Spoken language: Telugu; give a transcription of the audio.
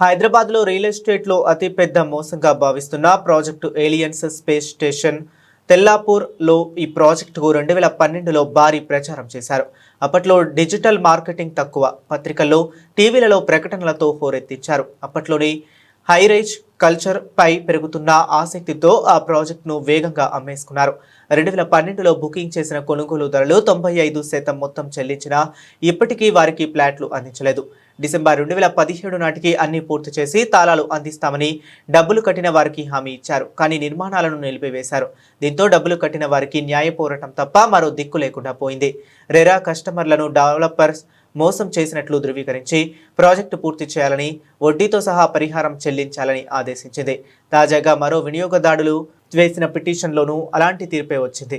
హైదరాబాద్లో రియల్ ఎస్టేట్లో అతిపెద్ద మోసంగా భావిస్తున్న ప్రాజెక్టు ఏలియన్స్ స్పేస్ స్టేషన్ తెల్లాపూర్లో ఈ ప్రాజెక్టుకు రెండు వేల పన్నెండులో భారీ ప్రచారం చేశారు. అప్పట్లో డిజిటల్ మార్కెటింగ్ తక్కువ. పత్రికల్లో టీవీలలో ప్రకటనలతో హోరెత్తించారు. అప్పట్లోని హైరేజ్ కల్చర్ పై పెరుగుతున్న ఆసక్తితో ఆ ప్రాజెక్టును వేగంగా అమ్మేసుకున్నారు. రెండు వేల పన్నెండులో బుకింగ్ చేసిన కొనుగోలుదారులు తొంభై ఐదు శాతం మొత్తం చెల్లించినా ఇప్పటికీ వారికి ప్లాట్లు అందించలేదు. డిసెంబర్ రెండు వేల పదిహేడు నాటికి అన్ని పూర్తి చేసి తాళాలు అందిస్తామని డబ్బులు కట్టిన వారికి హామీ ఇచ్చారు. కానీ నిర్మాణాలను నిలిపివేశారు. దీంతో డబ్బులు కట్టిన వారికి న్యాయ పోరాటం తప్ప మరో దిక్కు లేకుండా పోయింది. రెరా కస్టమర్లను డెవలపర్స్ మోసం చేసినట్లు ధృవీకరించి ప్రాజెక్టు పూర్తి చేయాలని వడ్డీతో సహా పరిహారం చెల్లించాలని ఆదేశించింది. తాజాగా మరో వినియోగదారులు వేసిన పిటిషన్లోనూ అలాంటి తీర్పే వచ్చింది.